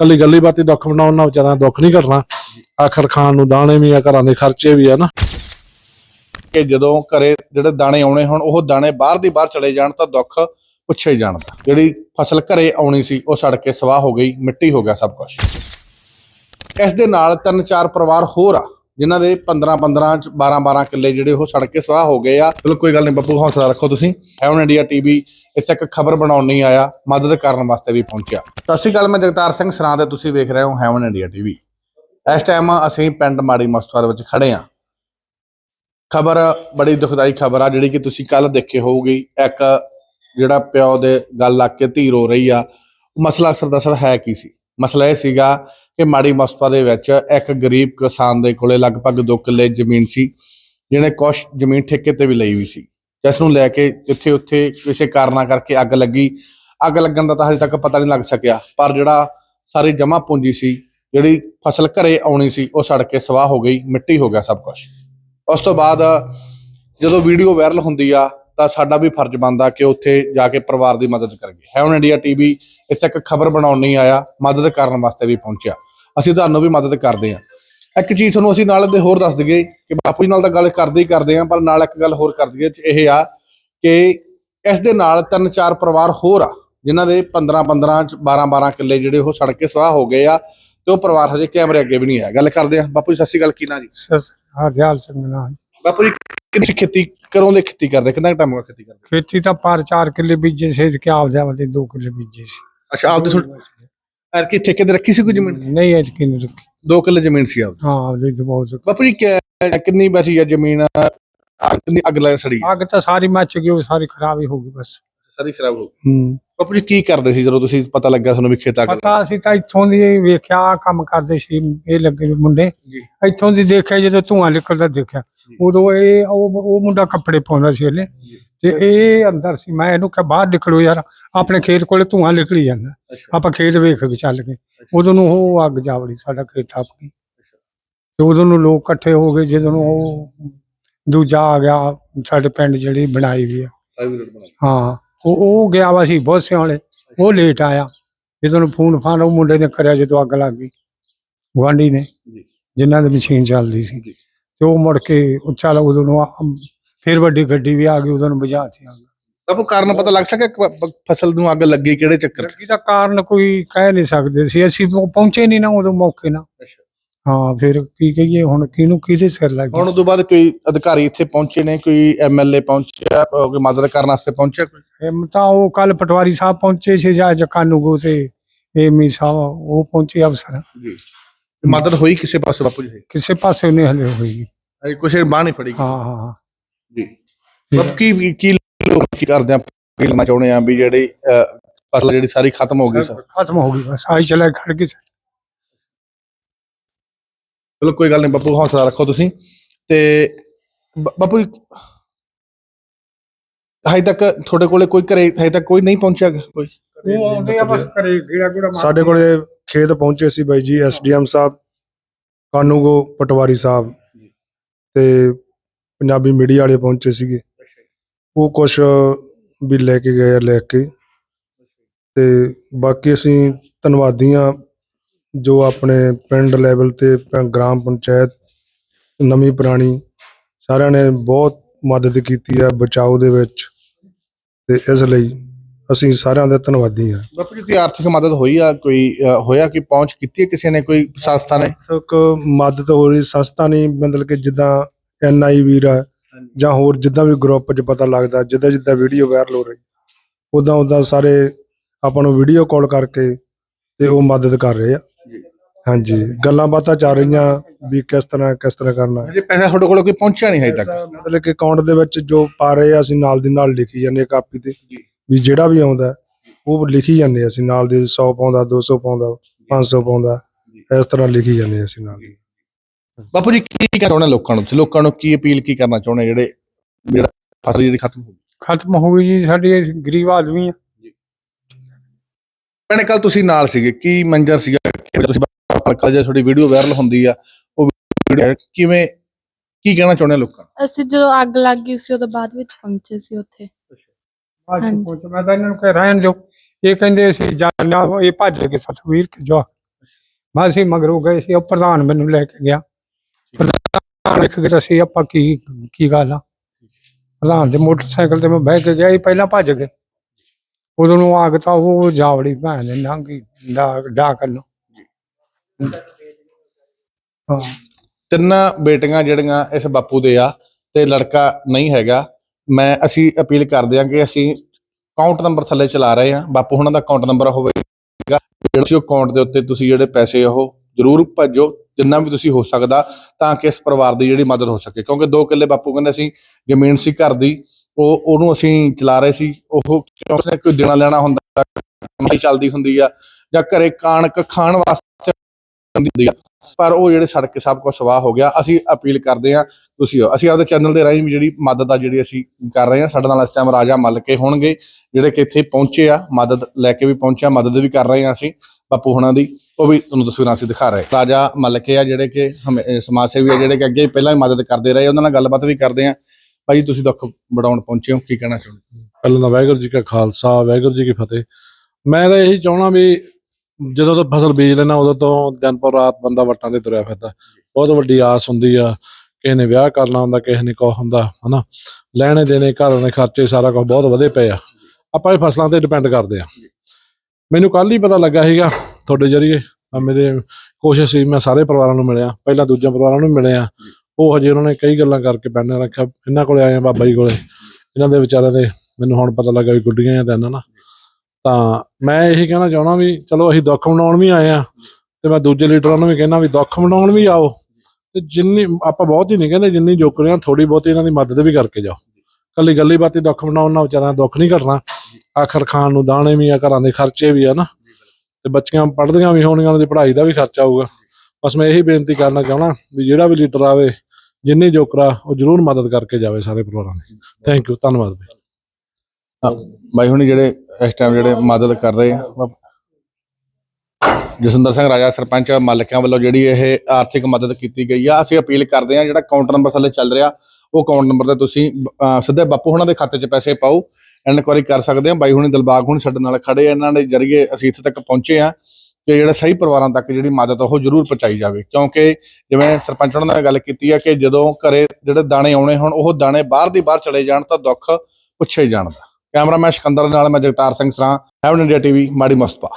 ਕੱਲੀ ਗੱਲੀ ਬਾਤੀ ਦੁੱਖ ਬਣਾਉਣ ਨਾਲ ਵਿਚਾਰਾ ਦੁੱਖ ਨਹੀਂ ਘਟਣਾ। ਆਖਰ ਖਾਣ ਨੂੰ ਦਾਣੇ ਵੀ ਆ, ਘਰਾਂ ਦੇ ਖਰਚੇ ਵੀ ਆ ਨਾ। ਕਿ ਜਦੋਂ ਘਰੇ ਜਿਹੜੇ ਦਾਣੇ ਆਉਣੇ ਹੁਣ, ਉਹ ਦਾਣੇ ਬਾਹਰ ਦੀ ਬਾਹਰ ਚਲੇ ਜਾਣ ਤਾਂ ਦੁੱਖ ਪੁੱਛੇ ਜਾਣ ਦਾ। ਜਿਹੜੀ ਫਸਲ ਘਰੇ ਆਉਣੀ ਸੀ, ਉਹ ਸੜ ਕੇ ਸਵਾਹ ਹੋ ਗਈ, ਮਿੱਟੀ ਹੋ ਗਿਆ ਸਭ ਕੁਝ ਇਸ ਦੇ ਨਾਲ ਤਿੰਨ ਚਾਰ ਪਰਿਵਾਰ ਹੋਰ ਆ। ਜਿਨ੍ਹਾਂ ਦੇ 15 15 ਚ 12 12 ਕਿੱਲੇ ਜਿਹੜੇ ਉਹ ਸੜ ਕੇ ਸਵਾਹ ਹੋ ਗਏ ਆ। ਚਲੋ ਕੋਈ ਗੱਲ ਨਹੀਂ ਬੱਬੂ, ਹੌਸਲਾ ਰੱਖੋ ਤੁਸੀਂ। ਹੈਵਨ ਇੰਡੀਆ ਟੀਵੀ ਇੱਥੇ ਇੱਕ ਖਬਰ ਬਣਾਉਣ ਨਹੀਂ ਆਇਆ, ਮਦਦ ਕਰਨ ਵਾਸਤੇ ਵੀ ਪਹੁੰਚਿਆ। ਸਤਿ ਸ਼੍ਰੀ ਅਕਾਲ, ਮੈਂ ਜਗਤਾਰ ਸਿੰਘ ਸਰਾਂ ਤੇ ਤੁਸੀਂ ਵੇਖ ਰਹੇ ਹੋ ਹੈਵਨ ਇੰਡੀਆ ਟੀਵੀ ਇਸ ਟਾਈਮ ਅਸੀਂ ਪਿੰਡ ਮਾੜੀ ਮਸਤਵਾਰ ਵਿੱਚ ਖੜੇ ਆ ਖਬਰ, ਬੜੀ ਦੁਖਦਾਈ ਖਬਰ ਆ, ਜਿਹੜੀ ਕਿ ਤੁਸੀਂ ਕੱਲ ਦੇਖੇ ਹੋਊਗੀ। ਇੱਕ ਜਿਹੜਾ ਪਿਓ ਦੇ ਗੱਲ ਲੱਗ ਕੇ ਧੀ ਰੋ ਰਹੀ ਆ, ਮਸਲਾ ਅਸਰ ਦਸਰ ਹੈ ਕੀ ਸੀ? ਮਸਲਾ ਇਹ ਸੀਗਾ ਕਿ ਮਾੜੀ ਮਸਤਵਾ ਦੇ ਵਿੱਚ ਇੱਕ ਗਰੀਬ ਕਿਸਾਨ ਦੇ ਕੋਲੇ ਲਗਭਗ 2 ਕਿੱਲੇ ਜ਼ਮੀਨ ਸੀ, ਜਿਹਨੇ ਕੁਛ ਜ਼ਮੀਨ ਠੇਕੇ ਤੇ ਵੀ ਲਈ ਹੋਈ ਸੀ। ਜਿਸ ਨੂੰ ਲੈ ਕੇ ਇੱਥੇ ਉੱਥੇ ਕਿਸੇ ਕਾਰਨਾਂ ਕਰਕੇ ਅੱਗ ਲੱਗੀ, ਅੱਗ ਲੱਗਣ ਦਾ ਤਾਂ ਹਜੇ ਤੱਕ ਪਤਾ ਨਹੀਂ ਲੱਗ ਸਕਿਆ, ਪਰ ਜਿਹੜਾ ਸਾਰੀ ਜਮ੍ਹਾਂ ਪੂੰਜੀ ਸੀ, ਜਿਹੜੀ ਫਸਲ ਘਰੇ ਆਉਣੀ ਸੀ, ਉਹ ਸੜ ਕੇ ਸਵਾਹ ਹੋ ਗਈ, ਮਿੱਟੀ ਹੋ ਗਿਆ ਸਭ ਕੁਝ ਉਸ ਤੋਂ ਬਾਅਦ ਜਦੋਂ ਵੀਡੀਓ ਵਾਇਰਲ ਹੁੰਦੀ ਆ ਤਾਂ ਸਾਡਾ ਵੀ ਫਰਜ਼ ਬਣਦਾ ਕਿ ਉੱਥੇ ਜਾ ਕੇ ਪਰਿਵਾਰ ਦੀ ਮਦਦ ਕਰੀਏ। ਹੈਵਨ ਇੰਡੀਆ ਟੀਵੀ ਇੱਥੇ ਇੱਕ ਖਬਰ ਬਣਾਉਣ ਨਹੀਂ ਆਇਆ ਮਦਦ ਕਰਨ ਵਾਸਤੇ ਵੀ ਪਹੁੰਚਿਆ। ਅਸੀਂ ਤੁਹਾਨੂੰ ਵੀ ਮਦਦ ਕਰਦੇ ਹਾਂ। ਇੱਕ ਚੀਜ਼ ਤੁਹਾਨੂੰ ਅਸੀਂ ਨਾਲ ਦੇ ਹੋਰ ਦੱਸ ਦਈਏ ਕਿ ਬਾਪੂ ਜੀ ਨਾਲ ਤਾਂ ਗੱਲ ਕਰਦੇ ਹੀ ਕਰਦੇ ਹਾਂ ਪਰ ਨਾਲ ਇੱਕ ਗੱਲ ਹੋਰ ਕਰ ਦਈਏ ਇਹ ਆ ਕਿ ਇਸ ਦੇ ਨਾਲ ਤਿੰਨ ਚਾਰ ਪਰਿਵਾਰ ਹੋਰ ਆ ਜਿਨ੍ਹਾਂ ਦੇ 15 15 ਚ 12 12 ਕਿੱਲੇ ਜਿਹੜੇ ਉਹ ਸੜ ਕੇ ਸਵਾਹ ਹੋ ਗਏ ਆ ਤੇ ਉਹ ਪਰਿਵਾਰ ਹਜੇ ਕੈਮਰੇ ਅੱਗੇ ਵੀ ਨਹੀਂ ਆਇਆ। ਗੱਲ ਕਰਦੇ ਹਾਂ। ਬਾਪੂ ਜੀ ਸਤਿ ਸ਼੍ਰੀ ਅਕਾਲ ਕੀ ਨਾਂ ਜੀ? ਹਰਦਿਆਲ ਸਿੰਘ ਬਾਪੂ ਜੀ ਕਿੰਨੀ ਖੇਤੀ ਕਰੋਂ ਦੇ ਖੇਤੀ ਕਰਦੇ ਕਿੰਨਾ ਟਾਈਮ ਹੋ ਗਿਆ ਖੇਤੀ ਕਰਦੇ? ਖੇਤੀ ਤਾਂ ਪਰ 4 ਕਿੱਲੇ ਬੀਜੇ ਸੀ ਕਿ ਆਪ ਜਾਵਦੇ 2 ਕਿੱਲੇ ਬੀਜੇ ਸੀ। ਅੱਛਾ ਆਪਦੀ ਥੋੜੀ ਐਰ ਕੀ ਠੇਕੇ ਤੇ ਰੱਖੀ ਸੀ ਕੋਈ ਜ਼ਮੀਨ? ਨਹੀਂ ਐਤਕੀ ਨਹੀਂ ਰੱਖੀ। 2 ਕਿੱਲੇ ਜ਼ਮੀਨ ਸੀ ਆਪਦੀ। ਹਾਂ ਆਪਦੀ ਤਾਂ ਬਹੁਤ ਬਾਪੂ ਜੀ ਕਿ- ਕਿੰਨੀ ਬਚੀ ਆ ਜ਼ਮੀਨ? ਕਿੰਨੀ ਅੱਗ ਲੱਗ ਸੜੀ? ਅੱਗ ਤਾਂ ਸਾਰੀ ਮੱਚ ਗਈ ਉਹ ਸਾਰੀ ਖਰਾਬ ਹੀ ਹੋ ਗਈ ਬਸ। ਸਾਰੀ ਖਰਾਬ ਹੋ ਗਈ। ਹੂੰ। ਬਾਪੂ ਜੀ ਕੀ ਕਰਦੇ ਸੀ ਜਦੋਂ ਤੁਸੀਂ ਪਤਾ ਲੱਗਾ ਤੁਹਾਨੂੰ ਵੀ ਖੇਤ ਲੱਗ ਪਤਾ ਅਸੀਂ ਤਾਂ ਇੱਥੋਂ ਦੀ ਵੇਖਿਆ ਆਹ ਕੰਮ ਕਰਦੇ ਸੀ ਇਹ ਲੱਗੇ ਵੀ ਮੁੰਡੇ। ਜੀ। ਇੱਥੋਂ ਦੀ ਦੇਖਿਆ ਜਦੋਂ ਧੂਆਂ ਨਿਕਲਦਾ ਦੇਖਿਆ ਉਦੋਂ ਇਹ ਉਹ ਉਹ ਮੁੰਡਾ ਕੱਪੜੇ ਪਾਉਂਦਾ ਸੀ ਹਲੇ। ਤੇ ਇਹ ਅੰਦਰ ਸੀ ਮੈਂ ਇਹਨੂੰ ਕਿਹਾ ਬਾਹਰ ਨਿਕਲੋ ਯਾਰ ਆਪਣੇ ਖੇਤ ਕੋਲੇ ਧੂਆਂ ਨਿਕਲੀ ਜਾਂਦਾ। ਆਪਾਂ ਖੇਤ ਵੇਖ ਕੇ ਚੱਲ ਗਏ। ਉਦੋਂ ਨੂੰ ਉਹ ਅੱਗ ਜਾਵੜੀ ਸਾਡਾ ਖੇਤ ਟੱਪ ਗਈ ਤੇ ਉਦੋਂ ਨੂੰ ਲੋਕ ਇਕੱਠੇ ਹੋ ਗਏ ਜਦੋਂ ਨੂੰ ਉਹ ਦੂਜਾ ਆ ਗਿਆ ਸਾਡੇ ਪਿੰਡ ਜਿਹੜੀ ਬਣਾਈ ਵੀ ਆ ਹਾਂ। ਉਹ ਉਹ ਗਿਆ ਵਾ ਸੀ ਬਹੁਤ ਵਾਲੇ ਉਹ ਲੇਟ ਆਇਆ ਜਦੋਂ ਨੂੰ ਫੋਨ ਫਾਨ ਉਹ ਮੁੰਡੇ ਨੇ ਕਰਿਆ ਜਦੋਂ ਅੱਗ ਲੱਗ ਗਈ ਗੁਆਂਢੀ ਨੇ। ਜਿਨ੍ਹਾਂ ਦੀ ਮਸ਼ੀਨ ਚੱਲਦੀ ਸੀ। ਤੇ ਉਹ ਮੁੜ ਕੇ ਉਹ ਚੱਲ ਉਦੋਂ ਨੂੰ ਆ- ਫਿਰ ਵੱਡੀ ਗੱਡੀ ਵੀ ਆ ਗਈ ਉਦੋਂ ਨੂੰ ਬੁਝਾਤੀ ਅੱਗ ਬਾਪੂ ਕਾਰਨ ਪਤਾ ਲੱਗ ਸਕਿਆ ਕਿ ਪ- ਫਸਲ ਨੂੰ ਅੱਗ ਲੱਗੀ ਕਿਹੜੇ ਚੱਕਰ 'ਚ? ਦਾ ਕਾਰਨ ਕੋਈ ਕਹਿ ਨਹੀਂ ਸਕਦੇ ਸੀ ਅਸੀਂ ਉਹ ਪਹੁੰਚੇ ਨਹੀਂ ਨਾ ਉਦੋਂ ਮੌਕੇ ਨਾਲ ਅੱਛਾ। ਹਾਂ ਫਿਰ ਕੀ ਕਹੀਏ ਹੁਣ ਕਿਹਨੂੰ ਕਿਹਦੇ ਸਿਰ ਲੱਗ ਹੁਣ ਉਦੋਂ ਬਾਅਦ ਕੋਈ ਅਧਿਕਾਰੀ ਇੱਥੇ ਪਹੁੰਚੇ ਨੇ ਕੋਈ ਐਮਐਲਏ ਪਹੁੰਚਿਆ ਅਹ ਕੋਈ ਮਦਦ ਕਰਨ ਵਾਸਤੇ ਪਹੁੰਚਿਆ ਕੋਈ? ਇਹ ਤਾਂ ਉਹ ਕੱਲ ਪਟਵਾਰੀ ਸਾਹਿਬ ਪਹੁੰਚੇ ਸੀ ਜਾਂ ਜਕਾਨੂਗੋ ਤੇ ਏਮੀ ਸਾਹਿਬ ਉਹ ਪਹੁੰਚੇ ਅਫਸਰ। ਜੀ। ਮਦਦ ਹੋਈ ਕਿਸੇ ਪਾਸੇ ਬਾਪੂ ਜੀ? ਕਿਸੇ ਪਾਸੇ ਨਹੀਂ ਹਲੇ ਹੋਈ। ਅਜੇ ਕੁਛ ਬਾਹ ਨਹੀਂ ਫੜੀ। ਹਾਂ ਹਾਂ ਹਾਂ। ਜੀ। ਬਾਕੀ ਕੀ ਕੀ ਲੋਕ ਕੀ ਕਰਦੇ ਆ? ਕੀ ਲੈਣਾ ਚਾਹੁੰਦੇ ਆ ਵੀ ਜਿਹੜੀ ਅਹ, ਫਸਲ ਜਿਹੜੀ ਸਾਰੀ ਖਤਮ ਹੋ ਗਈ ਸਰ? ਖਤਮ ਹੋ ਗਈ ਬਸ ਆਈ ਚਲਾ ਖੜ ਗਈ ਚਲੋ ਕੋਈ ਗੱਲ ਨਹੀਂ ਬਾਪੂ ਹੌਸਲਾ ਰੱਖੋ ਤੁਸੀਂ। ਤੇ ਬ- ਬਾਪੂ ਜੀ ਹਜੇ ਤੱਕ ਤੁਹਾਡੇ ਕੋਲੇ ਕੋਈ ਘਰੇ ਹਜੇ ਤੱਕ ਕੋਈ ਨਹੀਂ ਪਹੁੰਚਿਆ ਗਾ? ਕੋਈ ਉਹ ਆਉਂਦੇ ਆ ਬਸ ਕਰੇ ਗੇੜਾ ਗੂੜਾ ਮਾਰ ਸਾਡੇ ਕੋਲੇ ਖੇਤ ਪਹੁੰਚੇ ਸੀ ਬਾਈ ਜੀ ਐਸਡੀਐਮ ਸਾਹਿਬ ਕਾਨੂੰਗੋ ਪਟਵਾਰੀ ਸਾਹਿਬ। ਤੇ ਪੰਜਾਬੀ ਮੀਡੀਆ ਵਾਲੇ ਪਹੁੰਚੇ ਸੀਗੇ। ਉਹ ਕੁਝ ਵੀ ਲੈ ਕੇ ਗਏ ਆ ਲੈ ਕੇ। ਤੇ ਬਾਕੀ ਅਸੀਂ ਧੰਨਵਾਦੀ ਹਾਂ ਜੋ ਆਪਣੇ ਪਿੰਡ ਲੈਵਲ ਤੇ ਪ- ਗ੍ਰਾਮ ਪੰਚਾਇਤ ਨਵੀਂ ਪੁਰਾਣੀ ਸਾਰਿਆਂ ਨੇ ਬਹੁਤ ਮਦਦ ਕੀਤੀ ਹੈ ਬਚਾਓ ਦੇ ਵਿੱਚ ਤੇ ਇਸ ਲਈ ਅਸੀਂ ਸਾਰਿਆਂ ਦੇ ਧੰਨਵਾਦੀ ਹਾਂ। ਬਾਪੂ ਜੀ ਕੋਈ ਆਰਥਿਕ ਮਦਦ ਹੋਈ ਆ? ਕੋਈ ਹੋਇਆ ਕਿ ਪਹੁੰਚ ਕੀਤੀ ਹੈ ਕਿਸੇ ਨੇ? ਕੋਈ ਸੰਸਥਾ ਨੇ? ਤੱਕ ਮਦਦ ਹੋ ਰਹੀ ਸੰਸਥਾ ਨਹੀਂ ਮਤਲਬ ਕਿ ਜਿੱਦਾਂ ਐਨਆਈ ਵੀਰ ਆ ਜਾਂ ਹੋਰ ਜਿੱਦਾਂ ਵੀ ਗਰੁੱਪ 'ਚ ਪਤਾ ਲੱਗਦਾ ਜਿੱਦਾਂ ਜਿੱਦਾਂ ਵੀਡੀਓ ਵਾਇਰਲ ਹੋ ਰਹੀ ਉਦਾਂ ਉਦਾਂ ਸਾਰੇ ਆਪਾਂ ਨੂੰ ਵੀਡੀਓ ਕਾਲ ਕਰਕੇ ਤੇ ਉਹ ਮਦਦ ਕਰ ਰਹੇ ਆ। ਹਾਂਜੀ ਗੱਲਾਂ ਬਾਤਾਂ ਚੱਲ ਰਹੀਆਂ ਵੀ ਕਿਸ ਤਰ੍ਹਾਂ ਕਿਸ ਤਰ੍ਹਾਂ ਕਰਨਾ। ਜੇ ਪੈਸਾ ਤੁਹਾਡੇ ਕੋਲ ਕੋਈ ਪਹੁੰਚਿਆ ਨਹੀਂ ਹਜੇ ਤੱਕ। ਮਤਲਬ ਕਿ ਅਕਾਊਂਟ ਦੇ ਵਿੱਚ ਜੋ ਪਾ ਰਹੇ ਆ ਅਸੀਂ ਨਾਲ ਦੀ ਨਾਲ ਲਿਖੀ ਜਾਂਦੇ ਆ ਕਾਪੀ ਤੇ। ਜੀ। ਵੀ ਜਿਹੜਾ ਵੀ ਆਉਂਦਾ ਉਹ ਲਿਖੀ ਜਾਂਦੇ ਅਸੀਂ ਨਾਲ ਦੇ। 100 ਪਾਉਂਦਾ 200 ਪਾਉਂਦਾ 500 ਪਾਉਂਦਾ ਇਸ ਤਰ੍ਹਾਂ ਲਿਖੀ ਜਾਂਦੇ ਅਸੀਂ ਨਾਲ। ਦੀ ਬਾਪੂ ਜੀ ਕੀ ਕਹਿਣਾ ਚਾਹੁੰਦੇ ਲੋਕਾਂ ਨੂੰ? ਤੁਸੀਂ ਲੋਕਾਂ ਨੂੰ ਕੀ ਅਪੀਲ ਕੀ ਕਰਨਾ ਚਾਹੁੰਦੇ ਜਿਹੜੇ ਜਿਹੜਾ ਫਸਲ ਜਿਹੜੀ ਖਤਮ ਹੋ ਗਈ। ਖਤਮ ਹੋ ਗਈ ਜੀ ਸਾਡੀ ਅਸੀਂ ਗਰੀਬ ਆਦਮੀ ਆ। ਭੈਣੇ ਕੱਲ ਤੁਸੀਂ ਨਾਲ ਸੀਗੇ। ਕੀ ਮੰਜ਼ਰ ਸੀਗਾ? ਕਿ ਤੁਸੀਂ ਕੱਲ ਜੇ ਤੁਹਾਡੀ ਵੀਡੀਓ ਵਾਇਰਲ ਹੁੰਦੀ ਆ ਉਹ video ਕਿਵੇਂ ਕੀ ਕਹਿਣਾ ਚਾਹੁੰਦੇ ਲੋਕਾਂ ਨੂੰ? ਅਸੀਂ ਜਦੋਂ ਅੱਗ ਲੱਗ ਗਈ ਸੀ ਉਦੋਂ ਬਾਅਦ ਵਿੱਚ ਪਹੁੰਚੇ ਸੀ ਉੱਥੇ। ਬਾਅਦ ਚ ਹਾਂਜੀ। ਪਹੁੰਚ ਮੈਂ ਤਾਂ ਇਹਨਾਂ ਨੂੰ ਕਹਿ ਰਹਿਣ ਦਿਓ। ਇਹ ਕਹਿੰਦੇ ਅਸੀਂ ਜਾਣਾ ਇਹ ਭੱਜ ਕੇ ਸਤਵੀਰ ਕੇ ਜੋ ਮੈਂ ਅਸੀਂ ਮਗਰੋਂ ਗਏ ਸੀ ਉਹ ਪ੍ਰਧਾਨ ਮੈਨੂੰ ਲੈ ਕੇ ਗਿਆ। ਪ੍ਰਧਾਨ ਲਿਖ ਕੇ ਦੱਸੀ ਆਪਾਂ ਕੀ ਕੀ ਗੱਲ ਆ? ਪ੍ਰਧਾਨ ਦੇ ਮੋਟਰਸਾਈਕਲ ਤੇ ਮੈਂ ਬਹਿ ਕੇ ਗਿਆ ਪਹਿਲਾਂ ਭੱਜ ਗਏ। ਉਦੋਂ ਨੂੰ ਆਗ ਤਾਂ ਉਹ ਜਾਵੜੀ ਭੈਣ ਦੇ ਲੰਘੀ ਡਾ ਡਾ ਕਰ ਹਾਂ। ਤਿੰਨ ਬੇਟੀਆਂ ਜਿਹੜੀਆਂ ਇਸ ਬਾਪੂ ਦੇ ਆ ਤੇ ਲੜਕਾ ਨਹੀਂ ਹੈਗਾ, ਮੈਂ ਅਸੀਂ ਅਪੀਲ ਕਰਦੇ ਹਾਂ ਕਿ ਅਸੀਂ ਅਕਾਊਂਟ ਨੰਬਰ ਥੱਲੇ ਚਲਾ ਰਹੇ ਹਾਂ, ਬਾਪੂ ਹੁਣਾਂ ਦਾ ਅਕਾਊਂਟ ਨੰਬਰ ਹੋਵੇਗਾ, ਜਿਹੜਾ ਤੁਸੀਂ ਅਕਾਊਂਟ ਦੇ ਉੱਤੇ ਤੁਸੀਂ ਜਿਹੜੇ ਪੈਸੇ ਉਹ ਜ਼ਰੂਰ ਭੇਜੋ, ਜਿੰਨਾ ਵੀ ਤੁਸੀਂ ਹੋ ਸਕਦਾ, ਤਾਂ ਕਿ ਇਸ ਪਰਿਵਾਰ ਦੀ ਜਿਹੜੀ ਮਦਦ ਹੋ ਸਕੇ, ਕਿਉਂਕਿ ਦੋ ਕਿੱਲੇ ਬਾਪੂ ਕਹਿੰਦੇ ਅਸੀਂ ਜ਼ਮੀਨ ਸੀ ਘਰ ਦੀ, ਉਹ, ਉਹਨੂੰ ਅਸੀਂ ਚਲਾ ਰਹੇ ਸੀ, ਉਹ ਕਿਉਂਕਿ ਕੋਈ ਦੇਣਾ ਲੈਣਾ ਹੁੰਦਾ, ਕਮਾਈ ਚੱਲਦੀ ਹੁੰਦੀ ਆ, ਜਾਂ ਘਰੇ ਕਾਣਕ ਖਾਣ ਵਾਸਤੇ ਹੁੰਦੀ ਆ। ਪਰ ਉਹ ਜਿਹੜੇ ਸੜ ਕੇ ਸਭ ਕੁਝ ਸਵਾਹ ਹੋ ਗਿਆ। ਅਸੀਂ ਅਪੀਲ ਕਰਦੇ ਹਾਂ, ਤੁਸੀਂ ਅਸੀਂ ਆਪਦੇ ਚੈਨਲ ਦੇ ਰਾਹੀਂ ਜਿਹੜੀ ਮਦਦ ਆ, ਜਿਹੜੀ ਅਸੀਂ ਕਰ ਰਹੇ ਹਾਂ, ਸਾਡੇ ਨਾਲ ਇਸ ਟਾਈਮ ਰਾਜਾ ਮੱਲਕੇ ਹੋਣਗੇ, ਜਿਹੜੇ ਕਿ ਇੱਥੇ ਪਹੁੰਚੇ ਆ, ਮਦਦ ਲੈ ਕੇ ਵੀ ਪਹੁੰਚਿਆ ਮਦਦ ਵੀ ਕਰ ਰਹੇ ਹਾਂ ਅਸੀਂ, ਬਾਪੂ ਹੁਣਾਂ ਦੀ। ਉਹ ਵੀ ਤੁਹਾਨੂੰ ਤਸਵੀਰਾਂ ਅਸੀਂ ਦਿਖਾ ਰਹੇ ਰਾਜਾ ਮਲਕੇ ਆ, ਜਿਹੜੇ ਕਿ ਸਮਾਜ ਸੇਵੀ ਆ, ਜਿਹੜੇ ਕਿ ਅੱਗੇ ਪਹਿਲਾਂ ਵੀ ਮਦਦ ਕਰਦੇ ਰਹੇ, ਉਹਨਾਂ ਨਾਲ ਗੱਲਬਾਤ ਵੀ ਕਰਦੇ ਹਾਂ। ਭਾਈ, ਤੁਸੀਂ ਦੁੱਖ ਵਡਾਉਣ ਪਹੁੰਚੇ ਹੋ, ਕੀ ਕਹਿਣਾ ਚਾਹੁੰਦੇ ਪਹਿਲਾਂ ਤਾਂ ਵਾਹਿਗੁਰੂ ਜੀ ਕਾ ਖਾਲਸਾ, ਵਾਹਿਗੁਰੂ ਜੀ ਕੀ ਫਤਿਹ। ਮੈਂ ਤਾਂ ਇਹੀ ਚਾਹਣਾ ਵੀ ਜਦੋਂ ਤੋਂ ਫਸਲ ਬੀਜ ਲੈਣਾ ਉਦੋਂ ਤੋਂ ਦਿਨ ਪਰ ਰਾਤ ਬੰਦਾ ਵੱਟਾਂ ਤੇ ਤੁਰਿਆ ਫਿਰਦਾ। ਬਹੁਤ ਵੱਡੀ ਆਸ ਹੁੰਦੀ ਆ, ਕਿਸੇ ਨੇ ਵਿਆਹ ਕਰਨਾ ਹੁੰਦਾ, ਕਿਸੇ ਨੇ ਕੋ ਹੁੰਦਾ, ਹਨਾ? ਲੈਣੇ ਦੇਣੇ, ਘਰਾਂ ਦੇ ਖਰਚੇ, ਸਾਰਾ ਕੁਝ ਬਹੁਤ ਵਧੇ ਪਏ ਆ। ਆਪਾਂ ਇਹ ਫਸਲਾਂ ਤੇ ਡਿਪੈਂਡ ਕਰਦੇ ਆ। ਮੈਨੂੰ ਕੱਲ ਹੀ ਪਤਾ ਲੱਗਾ ਸੀਗਾ ਤੁਹਾਡੇ ਜਰੀਏ ਆ ਮੇਰੇ ਕੋਸ਼ਿਸ਼ ਸੀ, ਮੈਂ ਸਾਰੇ ਪਰਿਵਾਰਾਂ ਨੂੰ ਮਿਲਿਆ, ਪਹਿਲਾਂ ਦੂਜੇ ਪਰਿਵਾਰਾਂ ਨੂੰ ਮਿਲਿਆ। ਉਹ ਹਜੇ ਉਹਨਾਂ ਨੇ ਕਈ ਗੱਲਾਂ ਕਰਕੇ ਪੈਨ ਰੱਖਿਆ, ਇਹਨਾਂ ਕੋਲੇ ਆਏ ਆ ਬਾਬਾ ਜੀ ਕੋਲੇ। ਇਹਨਾਂ ਦੇ ਵਿਚਾਰਿਆਂ ਦੇ ਮੈਨੂੰ ਹੁਣ ਪਤਾ ਲੱਗਾ ਵੀ ਗੁੱਡੀਆਂ ਆ ਤਿੰਨ ਨਾ ਤਾਂ ਮੈਂ ਇਹੀ ਕਹਿਣਾ ਚਾਹਣਾ ਵੀ ਚਲੋ ਅਸੀਂ ਦੁੱਖ ਮਨਾਉਣ ਵੀ ਆਏ ਆ ਤੇ ਮੈਂ ਦੂਜੇ ਲੀਡਰਾਂ ਨੂੰ ਵੀ ਕਹਿਣਾ ਵੀ ਦੁੱਖ ਮਨਾਉਣ ਵੀ ਆਓ ਤੇ ਜਿੰਨੀ ਆਪਾਂ ਬਹੁਤ ਹੀ ਨਹੀਂ ਕਹਿੰਦੇ ਜਿੰਨੀ ਜੋਕਰੇ ਆ ਥੋੜੀ ਬਹੁਤੀ ਇਹਨਾਂ ਦੀ ਮਦਦ ਵੀ ਕਰਕੇ ਜਾਓ। ਕੱਲੀ ਗੱਲੀ ਬਾਤੀ ਦੁੱਖ ਮਨਾਉਣ ਨਾਲ ਵਿਚਾਰਿਆਂ ਦੁੱਖ ਨਹੀਂ ਘਟਣਾ। ਆਖਰ ਖਾਣ ਨੂੰ ਦਾਣੇ ਵੀ ਆ, ਘਰਾਂ ਦੇ ਖਰਚੇ ਵੀ ਆ ਨਾ। ਤੇ ਬੱਚੀਆਂ ਪੜ੍ਹਦੀਆਂ ਵੀ ਹੋਣਗੀਆਂ, ਉਹਨਾਂ ਦੀ ਪੜ੍ਹਾਈ ਦਾ ਵੀ ਖਰਚਾ ਆਊਗਾ। ਬਸ ਮੈਂ ਇਹੀ ਬੇਨਤੀ ਕਰਨਾ ਚਾਹਣਾ ਵੀ ਜਿਹੜਾ ਵੀ ਲੀਡਰ ਆਵੇ, ਜਿੰਨੀ ਜੋਕਰਾ, ਉਹ ਜ਼ਰੂਰ ਮਦਦ ਕਰਕੇ ਜਾਵੇ ਸਾਰੇ ਪਰਿਵਾਰਾਂ ਦੀ। ਥੈਂਕ ਯੂ ਧੰਨਵਾਦ ਬਾਈ ਬਾਈ ਹੁਣੀ ਜਿਹੜੇ ਇਸ ਟਾਈਮ ਜਿਹੜੇ ਮਦਦ ਕਰ ਰਹੇ ਆ ਜਸਿੰਦਰ ਸਿੰਘ ਰਾਜਾ ਸਰਪੰਚ ਮਾਲਕਾਂ ਵੱਲੋਂ ਜਿਹੜੀ ਇਹ ਆਰਥਿਕ ਮਦਦ ਕੀਤੀ ਗਈ ਆ ਅਸੀਂ ਅਪੀਲ ਕਰਦੇ ਆ ਜਿਹੜਾ ਅਕਾਊਂਟ ਨੰਬਰ ਥੱਲੇ ਚੱਲ ਰਿਹਾ ਉਹ ਅਕਾਊਂਟ ਨੰਬਰ ਤੇ ਤੁਸੀਂ ਅਹ, ਸਿੱਧੇ ਬਾਪੂ ਹੁਣਾਂ ਦੇ ਖਾਤੇ 'ਚ ਪੈਸੇ ਪਾਓ ਇਨਕੁਆਰੀ ਕਰ ਸਕਦੇ ਆ ਬਾਈ ਹੁਣੀ ਦਿਲਬਾਗ ਹੁਣ ਸਾਡੇ ਨਾਲ ਖੜੇ ਆ ਇਹਨਾਂ ਦੇ ਜਰੀਏ ਅਸੀਂ ਇੱਥੇ ਤੱਕ ਪਹੁੰਚੇ ਆ ਕਿ ਜਿਹੜਾ ਸਹੀ ਪਰਿਵਾਰਾਂ ਤੱਕ ਜਿਹੜੀ ਮਦਦ ਆ ਉਹ ਜ਼ਰੂਰ ਪਹੁੰਚਾਈ ਜਾਵੇ। ਕਿਉਂਕਿ ਜਿਵੇਂ ਸਰਪੰਚ ਉਹਨਾਂ ਨੇ ਗੱਲ ਕੀਤੀ ਆ ਕਿ ਜਦੋਂ ਘਰੇ ਜਿਹੜੇ ਦਾਣੇ ਆਉਣੇ ਹੁਣ ਉਹ ਦਾਣੇ ਬਾਹਰ ਦੀ ਬਾਹਰ ਚਲੇ ਜਾਣ ਤਾਂ ਦੁੱਖ ਪੁੱਛੇ ਜਾਣ ਦਾ। ਕੈਮਰਾਮੈਨ ਸਿਕੰਦਰ ਨਾਲ ਮੈਂ ਜਗਤਾਰ ਸਿੰਘ ਸਰਾਂ ਹੈਵਨ ਇੰਡੀਆ ਟੀਵੀ ਮਾੜੀ ਮਸਤਪਾ